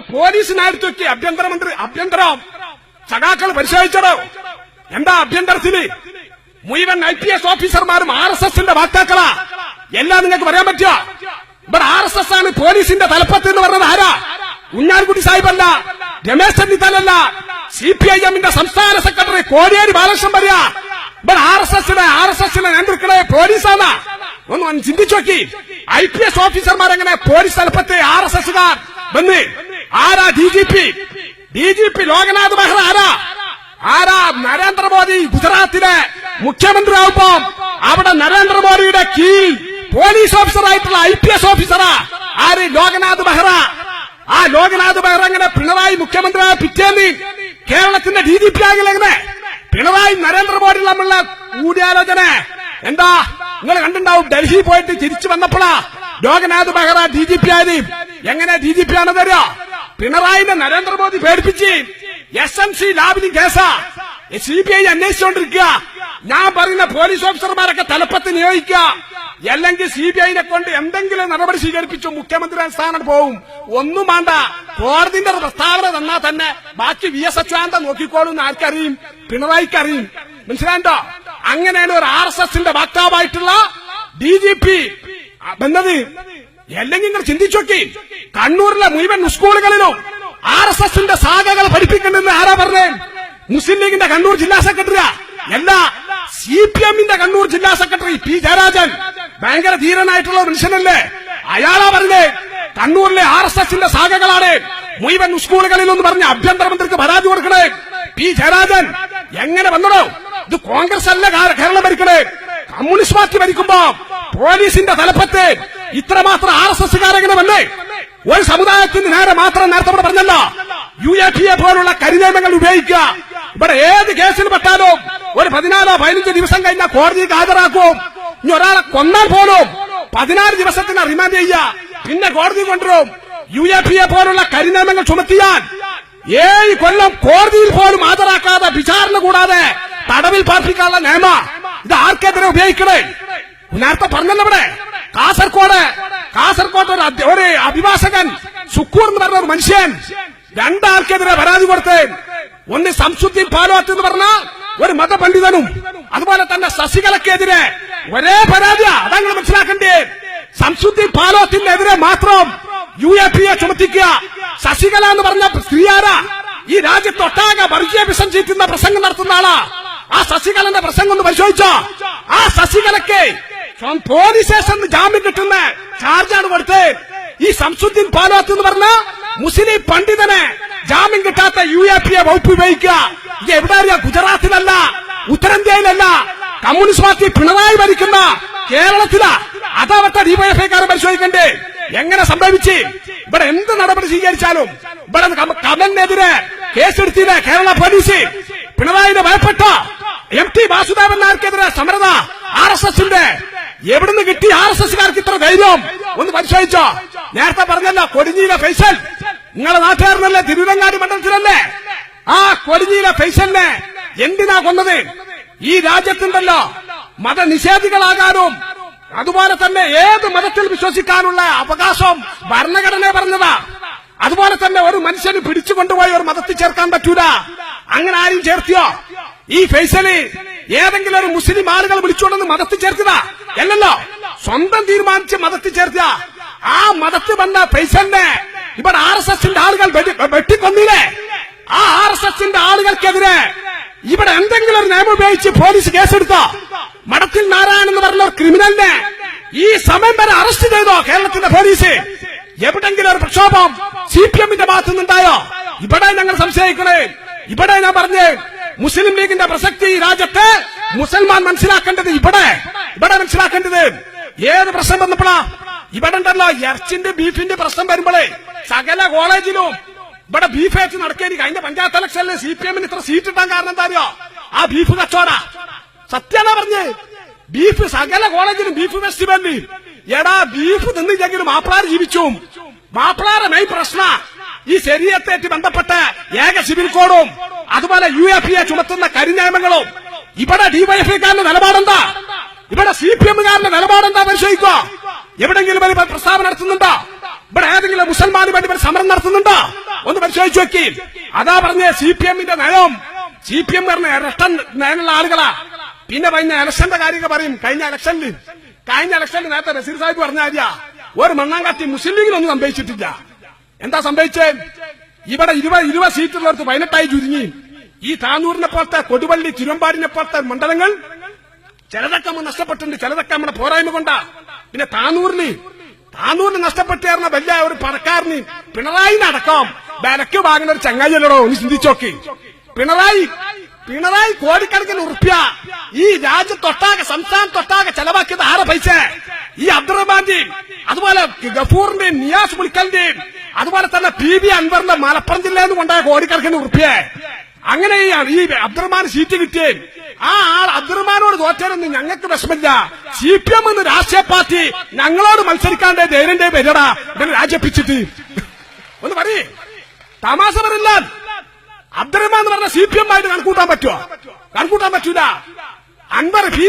ഇവിടെ പോലീസിനടുത്തൊക്കെ ആഭ്യന്തരമന്ത്രി ആഭ്യന്തര സഖാക്കൾ പരിശോധിച്ചടോ എന്താ ആഭ്യന്തരത്തിന് മുഴുവൻ ഐ പി എസ് ഓഫീസർമാരും ആർ എസ് എസിന്റെ വാക്താക്കളാ? എല്ലാം നിങ്ങൾക്ക് പറയാൻ പറ്റുക? ഇവിടെ ആർ എസ് എസ് ആണ് പോലീസിന്റെ തലപ്പത്ത് എന്ന് പറഞ്ഞത് ആരാ? ഉണ്ണാൻകുട്ടി സാഹിബല്ല രമേശ് ചെന്നിത്തലല്ല സി പി ഐ എമ്മിന്റെ സംസ്ഥാന സെക്രട്ടറി കോടിയേരി ബാലകൃഷ്ണൻ പറയാ ഇവിടെ ആർ എസ് എസിനെ ആർ എസ് എസിനെ നിയന്ത്രിക്കണേ പോലീസാണ്. ഒന്ന് ചിന്തിച്ചു നോക്കി. I P S ഓഫീസർമാരെങ്ങനെ police തലപ്പത്തെ R S എസുകാർ വന്ന് ആരാ D G P D G P Loknath Behera ആരാ? ആരാ നരേന്ദ്രമോദി ഗുജറാത്തിലെ മുഖ്യമന്ത്രി ആവുമ്പോ അവിടെ നരേന്ദ്രമോദിയുടെ കീഴിൽ പോലീസ് ഓഫീസറായിട്ടുള്ള ഐ പി എസ് ഓഫീസറാ? ആര് ലോകനാഥ് ബെഹ്റ? ആ ലോകനാഥ് ബെഹ്റ എങ്ങനെ പിണറായി മുഖ്യമന്ത്രിയായ പിറ്റേന്ന് കേരളത്തിന്റെ ഡി ജി പി ആകില്ല എങ്ങനെ പിണറായി നരേന്ദ്രമോദി തമ്മിലുള്ള കൂടിയാലോചന. എന്താ? നിങ്ങൾ കണ്ടിണ്ടാവും ഡൽഹി പോയിട്ട് തിരിച്ചു വന്നപ്പോഴാ Loknath Behera D G P ആയത്. എങ്ങനെ ഡി ജി പി ആണെന്ന് തരിക പിണറായിനെ നരേന്ദ്രമോദി പേടിപ്പിച്ച് എസ് എം സി ലാബിന് കേസാ. സി ബി ഐ അന്വേഷിച്ചോണ്ടിരിക്കുക. ഞാൻ പറയുന്ന പോലീസ് ഓഫീസർമാരൊക്കെ തലപ്പത്ത് നിയോഗിക്കുക. അല്ലെങ്കിൽ സി ബി ഐനെ കൊണ്ട് എന്തെങ്കിലും നടപടി സ്വീകരിപ്പിച്ചു മുഖ്യമന്ത്രി സ്ഥാനം പോവും. ഒന്നും വേണ്ട. കോടതിന്റെ പ്രസ്താവന തന്നാ തന്നെ. ബാക്കി വി എസ് അച്യുതാനന്ദ നോക്കിക്കോളും എന്ന് ആർക്കറിയും? പിണറായിക്ക് അറിയും മനസ്സിലാണ്ടോ അങ്ങനെയാണ് ഒരു ആർ എസ് എസിന്റെ വക്താവായിട്ടുള്ള ഡി ജി പി എന്നത്? അല്ലെങ്കിൽ നിങ്ങൾ ചിന്തിച്ചു കണ്ണൂരിലെ മുഴുവൻ സ്കൂളുകളിലും ആർ എസ് എസിന്റെ ശാഖകൾ പഠിപ്പിക്കണമെന്ന് ആരാ പറഞ്ഞേ? മുസ്ലിം ലീഗിന്റെ കണ്ണൂർ ജില്ലാ സെക്രട്ടറിയാ. എല്ലാ സി പി എമ്മിന്റെ കണ്ണൂർ ജില്ലാ സെക്രട്ടറി പി ജയരാജൻ. ഭയങ്കര ധീരനായിട്ടുള്ള മനുഷ്യനല്ലേ? അയാളാ പറഞ്ഞേ കണ്ണൂരിലെ ആർ എസ് എസിന്റെ ശാഖകളാണ് മുഴുവൻ സ്കൂളുകളിൽ എന്ന് പറഞ്ഞ് ആഭ്യന്തരമന്ത്രിക്ക് പരാതി കൊടുക്കണേ. പി ജയരാജൻ എങ്ങനെ വന്നടോ? ഇത് കോൺഗ്രസ് അല്ല കേരളം ഭരിക്കണേ. കമ്മ്യൂണിസ്റ്റ് പാർട്ടി ഭരിക്കുമ്പോ പോലീസിന്റെ തലപ്പത്തെ ഇത്രമാത്രം ആർ എസ് എസ്സുകാരെങ്ങനെ വന്നേ? ഒരു സമുദായത്തിന് നേരെ മാത്രം നേരത്തെ ഇവിടെ പറഞ്ഞല്ലോ. യു എ പി എ പോലുള്ള കരിനിയമങ്ങൾ ഉപയോഗിക്കുക. ഇവിടെ ഏത് കേസിൽ പെട്ടാലും ഒരു പതിനാലോ പതിനഞ്ചോ ദിവസം കഴിഞ്ഞാൽ കോടതി ഹാജരാക്കും. ഇനി ഒരാളെ കൊന്നാൽ പോലും പതിനാറ് ദിവസത്തിന് റിമാൻഡ് ചെയ്യുക. പിന്നെ കോടതി കൊണ്ടുവരും. യു എ പി എ പോലുള്ള കരിനിയമങ്ങൾ ചുമത്തിയാൽ ഏഴ് കൊല്ലം കോടതിയിൽ പോലും ഹാജരാക്കാതെ വിചാരണ കൂടാതെ തടവിൽ പാർപ്പിക്കാനുള്ള നിയമ. ഇത് ആർക്കെതിരെ ഉപയോഗിക്കണേ? നേരത്തെ പറഞ്ഞല്ലോ ഇവിടെ. കാസർകോട് കാസർകോട്ട് ഒരു അഭിഭാഷകൻ സുക്കൂർ എന്ന് പറഞ്ഞ ഒരു മനുഷ്യൻ രണ്ടാൾക്കെതിരെ പരാതി കൊടുത്ത് ഒന്ന് സംസുദ്ദീൻ പാലോത്ത് എന്ന് പറഞ്ഞ ഒരു മതപണ്ഡിതനും അതുപോലെ തന്നെ ശശികലക്കെതിരെ ഒരേ പരാതി അതങ്ങൾ മനസ്സിലാക്കണ്ടേ സംസുദ്ദീൻ പാലോത്തിനെതിരെ മാത്രം യു എ പി എ ചുമത്തിക്കുക. ശശികല എന്ന് പറഞ്ഞ സ്ത്രീയാരാ. ഈ രാജ്യത്തൊട്ടാകെ വർഗീയ വിഷം ചീറ്റുന്ന പ്രസംഗം നടത്തുന്ന ആളാ. ആ ശശികലന്റെ പ്രസംഗം ഒന്ന് പരിശോധിച്ചോ. ആ ശശികലക്ക് സ്വം പോലീസ് സ്റ്റേഷനിൽ ജാമ്യം കിട്ടുന്ന ചാർജാണ് കൊടുത്ത് ഈ സംസുദ്ദീൻ പാലാത്ത് എന്ന് പറഞ്ഞ മുസ്ലിം പണ്ഡിതനെ ജാമ്യം കിട്ടാത്ത യു എ പി എ വകുപ്പ് ഉപയോഗിക്കുക. ഇത് എവിടെ ഗുജറാത്തിലല്ല ഉത്തരേന്ത്യയിലല്ല കമ്മ്യൂണിസ്റ്റ് പാർട്ടി പിണറായി ഭരിക്കുന്ന കേരളത്തിലാ. അതാവട്ടെ ഡിവൈഎഫ്ഐക്കാരൻ പരിശോധിക്കണ്ടേ. എങ്ങനെ സംഭവിച്ച്? ഇവിടെ എന്ത് നടപടി സ്വീകരിച്ചാലും ഇവിടെ കമ- കമലിനെതിരെ കേസെടുത്തില്ല കേരള പോലീസ് പിണറായിനെ ഭയപ്പെട്ട എം ടി വാസുദേവൻ നായർക്കെതിരെ സമരത ആർ എസ് എസിന്റെ എവിടുന്ന് കിട്ടി ആർ എസ് എസ്കാർക്ക് ഇത്ര ധൈര്യം? ഒന്ന് പരിശോധിച്ചോ. നേരത്തെ പറഞ്ഞല്ലോ കൊടിഞ്ഞിയിലെ ഫൈസൽ. നിങ്ങളെ നാട്ടുകാരനല്ലേ? തിരുവിതങ്ങാടി മണ്ഡലത്തിലല്ലേ? ആ കൊടിഞ്ഞിയിലെ ഫൈസലിനെ എന്തിനാ കൊന്നത്? ഈ രാജ്യത്തുണ്ടല്ലോ മതനിഷേധികളാകാനും അതുപോലെ തന്നെ ഏത് മതത്തിൽ വിശ്വസിക്കാനുള്ള അവകാശം ഭരണഘടന പറഞ്ഞതാ. അതുപോലെ തന്നെ ഒരു മനുഷ്യന് പിടിച്ചുകൊണ്ടുപോയി ഒരു മതത്തിൽ ചേർക്കാൻ പറ്റൂല. അങ്ങനെ ആരും ചേർത്തിയോ? ഈ ഫൈസൽ ഏതെങ്കിലും ഒരു മുസ്ലിം ആളുകൾ വിളിച്ചുകൊണ്ടെന്ന് മതത്തിൽ ചേർത്തതാ അല്ലല്ലോ? സ്വന്തം തീരുമാനിച്ച് മതത്തിൽ ചേർത്ത ആ മതത്തിൽ വന്ന ഫൈസലിനെ ഇവിടെ ആർ എസ് എസിന്റെ ആളുകൾ വെടി- വെട്ടിക്കൊന്നില്ലേ? ആ ആർ എസ് എസിന്റെ ആളുകൾക്കെതിരെ ഇവിടെ എന്തെങ്കിലും ഒരു നിയമം ഉപയോഗിച്ച് പോലീസ് കേസെടുത്തോ? മഠത്തിൽ നാരായണൻ എന്ന് പറഞ്ഞ ഒരു ക്രിമിനലിനെ ഈ സമയം വരെ അറസ്റ്റ് ചെയ്തോ കേരളത്തിന്റെ പോലീസ്? എവിടെങ്കിലും ഒരു പ്രക്ഷോഭം സി പി എമ്മിന്റെ ഭാഗത്തുനിന്നുണ്ടായോ? ഇവിടെ ഞങ്ങൾ സംശയിക്കണേ. ഇവിടെ ഞാൻ പറഞ്ഞ്. മുസ്ലിം ലീഗിന്റെ പ്രസക്തി ഈ രാജ്യത്ത് മുസൽമാൻ മനസ്സിലാക്കേണ്ടത് ഇവിടെ. ഇവിടെ മനസ്സിലാക്കേണ്ടത് ഏത് പ്രശ്നം വന്നപ്പോഴാ? ഇവിടെ ഉണ്ടല്ലോ ഇറച്ചിന്റെ ബീഫിന്റെ പ്രശ്നം വരുമ്പോഴേ സകല കോളേജിലും ഇവിടെ ബീഫ് വെച്ച് നടക്കേരി കഴിഞ്ഞ പഞ്ചായത്ത് ഇലക്ഷനിൽ സി പി എമ്മിന് ഇത്ര സീറ്റ് ഇട്ടാൻ കാരണം എന്താ അറിയോ? ആ ബീഫ് കച്ചവട. സത്യാണോ പറഞ്ഞ്? ബീഫ് സകല കോളേജിലും ബീഫ് ഫെസ്റ്റിവലിൽ എടാ ബീഫ് തിന്നില്ലെങ്കിലും മാപ്പിളാർ ജീവിച്ചു. മാപ്പിളാരെ മെയിൻ പ്രശ്ന. ഈ ശരീരത്തേറ്റ് ബന്ധപ്പെട്ട ഏക സിവിൽ കോഡും അതുപോലെ യു എ പി എ ചുമത്തുന്ന കരിനിയമങ്ങളും ഇവിടെ ഡിവൈഎഫ്ഐക്കാരന്റെ നിലപാടെന്താ? ഇവിടെ സി പി എമ്മുകാരന്റെ നിലപാടെന്താ പരിശോധിക്കുക? എവിടെങ്കിലും ഒരു പ്രസ്താവന നടത്തുന്നുണ്ടോ? ഇവിടെ ഏതെങ്കിലും മുസൽമാന് വേണ്ടി ഒരു സമരം നടത്തുന്നുണ്ടോ? ഒന്ന് പരിശോധിച്ചു നോക്കി. അതാ പറഞ്ഞ സി പി എമ്മിന്റെ നയം. സി പി എം പറഞ്ഞ ഇരട്ടൻ നയമുള്ള ആളുകളാ. പിന്നെ പറഞ്ഞ ഇലക്ഷന്റെ കാര്യമൊക്കെ പറയും. കഴിഞ്ഞ ഇലക്ഷനിൽ കഴിഞ്ഞ ഇലക്ഷനിൽ നേരത്തെ ബഷീർ സാഹിബ് പറഞ്ഞ കാര്യ. ഒരു മണ്ണാങ്കാത്തി മുസ്ലിം ലീഗിനൊന്നും സംഭവിച്ചിട്ടില്ല. എന്താ സംഭവിച്ചേ ഇവിടെ ഇരുപത് ഇരുപത് സീറ്റുള്ളവർക്ക് പതിനെട്ടായി ചുരുങ്ങി. ഈ താനൂരിനെ പോലത്തെ കൊടുവള്ളി തിരുവമ്പാടിനെ പോലത്തെ മണ്ഡലങ്ങൾ ചിലതൊക്കെ നമ്മൾ നഷ്ടപ്പെട്ടിട്ടുണ്ട് ചിലതൊക്കെ നമ്മുടെ പോരായ്മ കൊണ്ടാ. പിന്നെ താനൂരിന് താനൂരിന് നഷ്ടപ്പെട്ടേർന്ന വലിയ ഒരു പണക്കാരന് പിണറായി നടക്കാം. വിലക്ക് വാങ്ങുന്ന ഒരു ചങ്ങായിയല്ലടോ ഒന്ന് ചിന്തിച്ചോക്കി പിണറായി പിണറായി കോടിക്കണക്കിന് ഉറുപ്പ്യ. ഈ രാജ്യത്തൊട്ടാകെ സംസ്ഥാനത്തൊട്ടാകെ ചെലവാക്കിയത് ആരെ പൈസ? ഈ അബ്ദുറഹ്മാന്റെയും അതുപോലെ ഗഫൂറിന്റെയും നിയാസ് മുളിക്കലിന്റെയും അതുപോലെ തന്നെ പി ബി അൻവറിന്റെ മലപ്പുറം ജില്ലയിൽ നിന്ന് കൊണ്ടായ കോടിക്കണക്കിന് ഉറുപ്പ്യ. അങ്ങനെ ഈ അബ്ദുറഹ്മാൻ സീറ്റ് കിട്ടിയേ. ആ ആൾ അബ്ദുറഹ്മാനോട് തോറ്റാനൊന്നും ഞങ്ങൾക്ക് വിഷമില്ല സി പി എം എന്ന രാഷ്ട്രീയ പാർട്ടി ഞങ്ങളോട് മത്സരിക്കാണ്ടേ ധൈര്യന്റെ പേരടാ ഇവരെ രാജ്യപ്പിച്ചിട്ട്. ഒന്ന് പറയേ. തമാശ പറയില്ല അബ്ദുറഹ്മാൻ എന്ന് പറഞ്ഞ സി പി എം ആയിട്ട് കണക്കൂട്ടാൻ പറ്റുമോ കണക്കൂട്ടാൻ പറ്റൂല. അൻവർ ബി